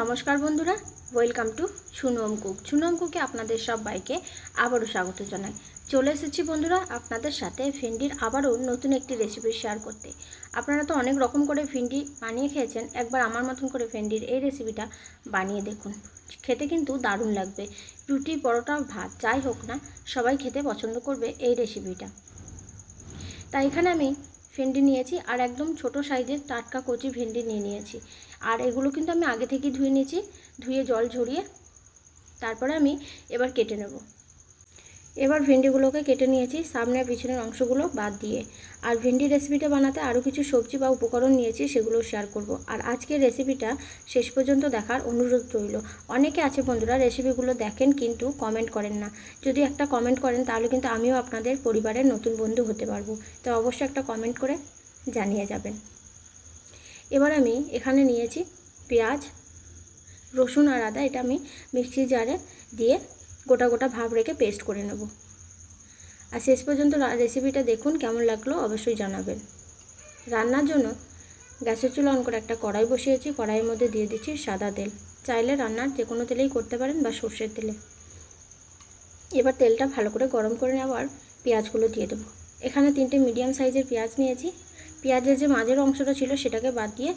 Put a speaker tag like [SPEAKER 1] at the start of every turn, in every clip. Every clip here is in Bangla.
[SPEAKER 1] নমস্কার বন্ধুরা welcome to Sunam cook Sunam কুকে আপনাদের সবাইকে আবারও স্বাগত জানাই। চলে এসেছি বন্ধুরা আপনাদের সাথে ভেন্ডির আবারও নতুন একটি রেসিপি শেয়ার করতে। আপনারা তো অনেক রকম করে ভেন্ডি বানিয়ে খেয়েছেন, একবার আমার মতন করে ভেন্ডির এই রেসিপিটা বানিয়ে দেখুন। খেতে কিন্তু দারুণ লাগবে। রুটি, পরোটা, ভাত, যাই হোক না, সবাই খেতে পছন্দ করবে এই রেসিপিটা তাই এখানে আমি ভেন্ডি নিয়েছি আর একদম ছোট সাইজের টাটকা কচি ভেন্ডি নিয়ে নিয়েছি। আর এগুলো কিন্তু আমি আগে থেকেই ধুয়ে নিয়েছি, ধুয়ে জল ঝরিয়ে তারপরে আমি এবার কেটে নেব। এবার ভেন্ডিগুলোকে কেটে নিয়েছি সামনে পিছনের অংশগুলো বাদ দিয়ে। আর ভেন্ডি রেসিপিটা বানাতে আরও কিছু সবজি বা উপকরণ নিয়েছি, সেগুলো শেয়ার করব। আর আজকের রেসিপিটা শেষ পর্যন্ত দেখার অনুরোধ রইল। অনেকে আছে বন্ধুরা রেসিপিগুলো দেখেন কিন্তু কমেন্ট করেন না। যদি একটা কমেন্ট করেন, তাহলে কিন্তু আমিও আপনাদের পরিবারের নতুন বন্ধু হতে পারব। তো অবশ্যই একটা কমেন্ট করে জানিয়ে যাবেন। এবার আমি এখানে নিয়েছি পেঁয়াজ, রসুন আর আদা। এটা আমি মিক্সি জারে দিয়ে গোটা গোটা ভাব রেখে পেস্ট করে নেব। আর শেষ পর্যন্ত রেসিপিটা দেখুন কেমন লাগল অবশ্যই জানাবেন। রান্নার জন্য গ্যাসের চুলা অন করে একটা কড়াই বসিয়েছি, কড়াইয়ের মধ্যে দিয়ে দিচ্ছি সাদা তেল। চাইলে রান্নার যে কোনো তেলেই করতে পারেন বা সর্ষের তেলে। এবার তেলটা ভালো করে গরম করে নেওয়ার পেঁয়াজগুলো দিয়ে দেবো। এখানে তিনটে মিডিয়াম সাইজের পেঁয়াজ নিয়েছি। পেঁয়াজের যে মাঝের অংশটা ছিল সেটাকে বাদ দিয়ে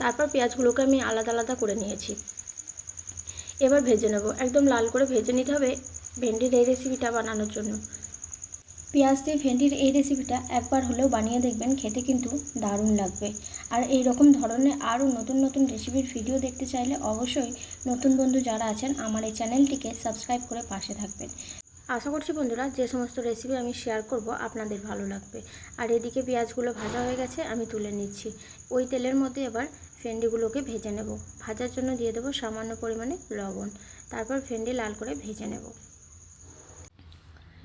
[SPEAKER 1] তারপর পেঁয়াজগুলোকে আমি আলাদা আলাদা করে নিয়েছি। এবার ভেজে নেব। একদম লাল করে ভেজে নিতে হবে ভেন্ডির এই রেসিপিটা বানানোর জন্য। পেঁয়াজ দিয়ে ভেন্ডির এই রেসিপিটা একবার হলেও বানিয়ে দেখবেন, খেতে কিন্তু দারুণ লাগবে। আর এই রকম ধরনের আরও নতুন নতুন রেসিপির ভিডিও দেখতে চাইলে অবশ্যই নতুন বন্ধু যারা আছেন, আমার এই চ্যানেলটিকে সাবস্ক্রাইব করে পাশে থাকবেন। আশা করছি বন্ধুরা, যে সমস্ত রেসিপি আমি শেয়ার করব, আপনাদের ভালো লাগবে। আর এদিকে পেঁয়াজগুলো ভাজা হয়ে গেছে, আমি তুলে নিচ্ছি। ওই তেলের মধ্যে এবার ভেন্ডিগুলোকে ভেজে নেব। ভাজার জন্য দিয়ে দেবো সামান্য পরিমাণে লবণ। তারপর ভেন্ডি লাল করে ভেজে নেব।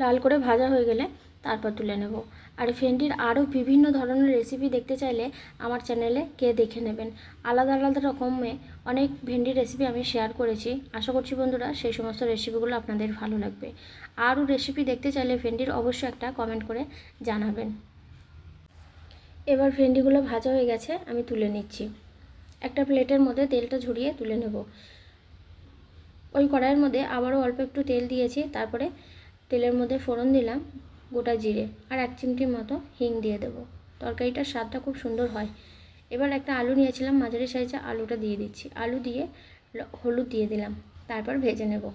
[SPEAKER 1] লাল করে ভাজা হয়ে গেলে তারপর তুলে নেব। আর ভেন্ডির আরও বিভিন্ন ধরনের রেসিপি দেখতে চাইলে আমার চ্যানেলে কে দেখে নেবেন। আলাদা আলাদা রকমে অনেক ভেন্ডির রেসিপি আমি শেয়ার করেছি। আশা করছি বন্ধুরা সেই সমস্ত রেসিপিগুলো আপনাদের ভালো লাগবে। আরও রেসিপি দেখতে চাইলে ভেন্ডির অবশ্যই একটা কমেন্ট করে জানাবেন। এবার ভেন্ডিগুলো ভাজা হয়ে গেছে, আমি তুলে নিচ্ছি। একটা প্লেটের মধ্যে তেলটা ঝরিয়ে তুলে নেব। ওই কড়াইয়ের মধ্যে আবারও অল্প একটু তেল দিয়েছি, তারপরে তেলের মধ্যে ফোড়ন দিলাম গোটা জিরে আর এক চিমটির মতো হিং দিয়ে দেবো। তরকারিটার স্বাদটা খুব সুন্দর হয়। এবার একটা আলু নিয়েছিলাম, মাঝারি সাইজে আলুটা দিয়ে দিচ্ছি। আলু দিয়ে হলুদ দিয়ে দিলাম, তারপর ভেজে নেব।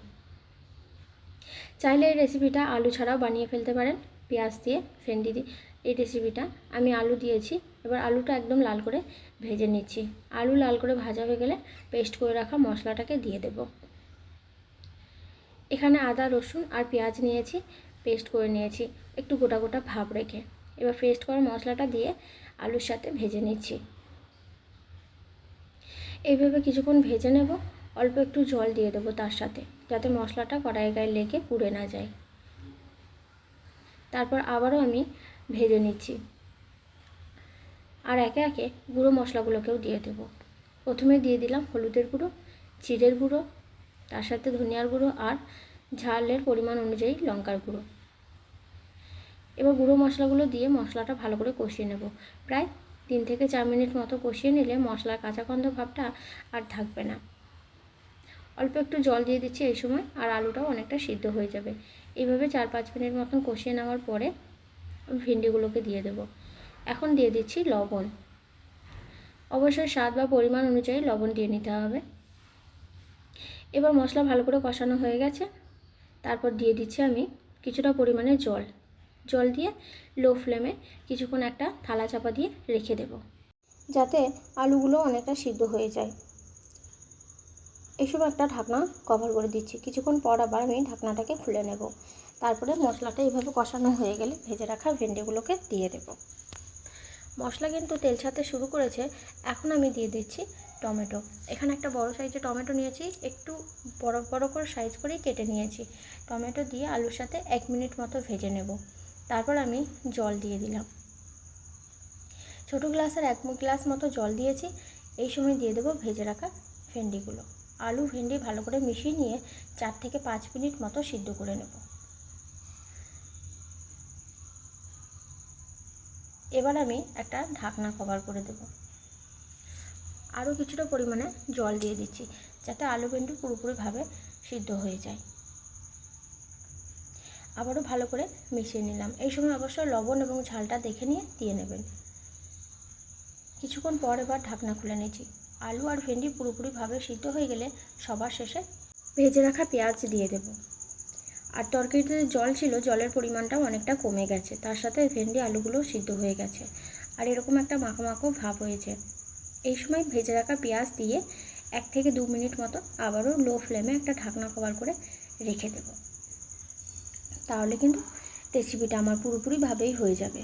[SPEAKER 1] চাইলে এই রেসিপিটা আলু ছাড়াও বানিয়ে ফেলতে পারেন। পেঁয়াজ দিয়ে ফেন্ডি দিয়ে, এই রেসিপিটা আমি আলু দিয়েছি। এবার আলুটা একদম লাল করে ভেজে নিচ্ছি। আলু লাল করে ভাজা হয়ে গেলে পেস্ট করে রাখা মশলাটাকে দিয়ে দেব। এখানে আদা, রসুন আর পেঁয়াজ নিয়েছি পেস্ট করে নিয়েছি। একটু গোটা গোটা ভাব রেখে এবার পেস্ট করা মশলাটা দিয়ে আলুর সাথে ভেজে নিচ্ছি। এইভাবে কিছুক্ষণ ভেজে নেব। অল্প একটু জল দিয়ে দেবো তার সাথে, যাতে মশলাটা কড়াই গায়ে লেগে পুড়ে না যায়। তারপর আবারও আমি ভেজে নিচ্ছি। আর একে একে গুঁড়ো মশলাগুলোকেও দিয়ে দেব। প্রথমে দিয়ে দিলাম হলুদের গুঁড়ো, জিরের গুঁড়ো, তার সাথে ধনিয়ার গুঁড়ো আর ঝালের পরিমাণ অনুযায়ী লঙ্কার গুঁড়ো। এবার গুঁড়ো মশলাগুলো দিয়ে মশলাটা ভালো করে কষিয়ে নেব। প্রায় তিন থেকে চার মিনিট মতো কষিয়ে নিলে মশলার কাঁচা গন্ধ ভাবটা আর থাকবে না। অল্প একটু জল দিয়ে দিচ্ছি এই সময়, আর আলুটাও অনেকটা সিদ্ধ হয়ে যাবে। এইভাবে চার পাঁচ মিনিট মতন কষিয়ে নেওয়ার পরে ভিন্ডিগুলোকে দিয়ে দেব। এখন দিয়ে দিচ্ছি লবণ। অবশ্যই স্বাদ বা পরিমাণ অনুযায়ী লবণ দিয়ে নিতে হবে। এবার মশলা ভালো করে কষানো হয়ে গেছে। তারপর দিয়ে দিচ্ছি আমি কিছুটা পরিমাণে জল। জল দিয়ে লো ফ্লেমে কিছুক্ষণ একটা থালা চাপা দিয়ে রেখে দেব। যাতে আলুগুলো অনেকটা সিদ্ধ হয়ে যায়। এইসব একটা ঢাকনা কভার করে দিচ্ছি। কিছুক্ষণ পর আবার আমি ঢাকনাটাকে খুলে নেব। তারপরে মশলাটা এইভাবে কষানো হয়ে গেলে ভেজে রাখা ভেন্ডিগুলোকে দিয়ে দেব। মশলা কিন্তু তেল ছাড়তে শুরু করেছে। এখন আমি দিয়ে দিচ্ছি টমেটো। এখানে একটা বড় সাইজের টমেটো নিয়েছি। একটু বড় বড় করে সাইজ করেই কেটে নিয়েছি। টমেটো দিয়ে আলুর সাথে এক মিনিট মতো ভেজে নেব। তারপর আমি জল দিয়ে দিলাম। ছোটো গ্লাসের এক গ্লাস মতো জল দিয়েছি। এই সময় দিয়ে দেবো ভেজে রাখা ভেন্ডিগুলো। আলু ভেন্ডি ভালো করে মিশিয়ে নিয়ে চার থেকে পাঁচ মিনিট মতো সিদ্ধ করে নেব। এবার আমি একটা ঢাকনা কভার করে দেব। আরও কিছুটা পরিমাণে জল দিয়ে দিচ্ছি, যাতে আলু ভেন্ডি পুরোপুরিভাবে সিদ্ধ হয়ে যায়। আবারও ভালো করে মিশিয়ে নিলাম। এই সময় অবশ্যই লবণ এবং ঝালটা দেখে নিয়ে দিয়ে নেবেন। কিছুক্ষণ পর এবার ঢাকনা খুলে নিয়েছি আলু আর ভেন্ডি পুরোপুরিভাবে সিদ্ধ হয়ে গেলে সবার শেষে ভেজে রাখা পেঁয়াজ দিয়ে দেব। আর তরকারিতে জল ছিল, জলের পরিমাণটাও অনেকটা কমে গেছে। তার সাথে ভেন্ডি আলুগুলো সিদ্ধ হয়ে গেছে। আর এরকম একটা মাখো মাখো ভাব হয়েছে। এই সময় ভেজে রাখা পেঁয়াজ দিয়ে এক থেকে দু মিনিট মতো আবারও লো ফ্লেমে একটা ঢাকনা কভার করে রেখে দেব। তাহলে কিন্তু রেসিপিটা আমার পুরোপুরিভাবেই হয়ে যাবে।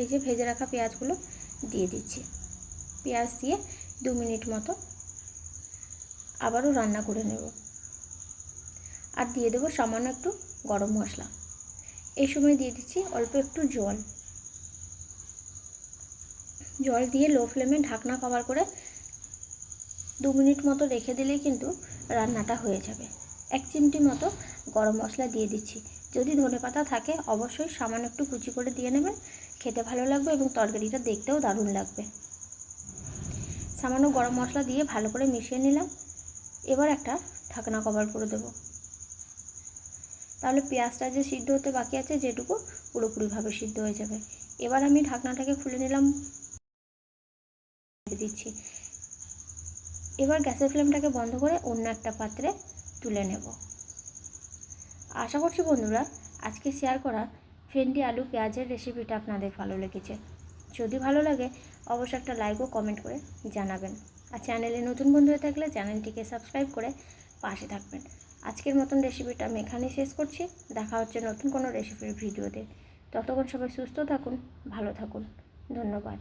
[SPEAKER 1] এই যে ভেজে রাখা পেঁয়াজগুলো দিয়ে দিচ্ছি। পেঁয়াজ দিয়ে দু মিনিট মতো আবারও রান্না করে নেব। আর দিয়ে দেবো সামান্য একটু গরম মশলা। এই সময় দিয়ে দিচ্ছি অল্প একটু জল। জল দিয়ে লো ফ্লেমে ঢাকনা কভার করে দু মিনিট মতো রেখে দিলেই কিন্তু রান্নাটা হয়ে যাবে। এক চিমটি মতো গরম মশলা দিয়ে দিচ্ছি। যদি ধনে পাতা থাকে অবশ্যই সামান্য একটু কুচি করে দিয়ে নেবেন। খেতে ভালো লাগবে এবং তরকারিটা দেখতেও দারুণ লাগবে। সামান্য গরম মশলা দিয়ে ভালো করে মিশিয়ে নিলাম। এবার একটা ঢাকনা কভার করে দেবো। তাহলে পেঁয়াজটা যে সিদ্ধ হতে বাকি আছে, যেটুকু পুরোপুরিভাবে সিদ্ধ হয়ে যাবে। এবার আমি ঢাকনাটাকে খুলে নিলাম। দিচ্ছি। এবার গ্যাসের ফ্লেমটাকে বন্ধ করে অন্য একটা পাত্রে তুলে নেব। আশা করছি বন্ধুরা, আজকে শেয়ার করা ভেন্ডি, আলু, পেঁয়াজের রেসিপিটা আপনাদের ভালো লেগেছে। যদি ভালো লাগে, অবশ্যই একটা লাইক ও কমেন্ট করে জানাবেন। আর চ্যানেলে নতুন বন্ধু হয়ে থাকলে চ্যানেলটিকে সাবস্ক্রাইব করে পাশে থাকবেন। আজকের মতন রেসিপিটা আমি এখানেই শেষ করছি। দেখা হচ্ছে নতুন কোনো রেসিপির ভিডিওতে ততক্ষণ সবাই সুস্থ থাকুন, ভালো থাকুন। ধন্যবাদ।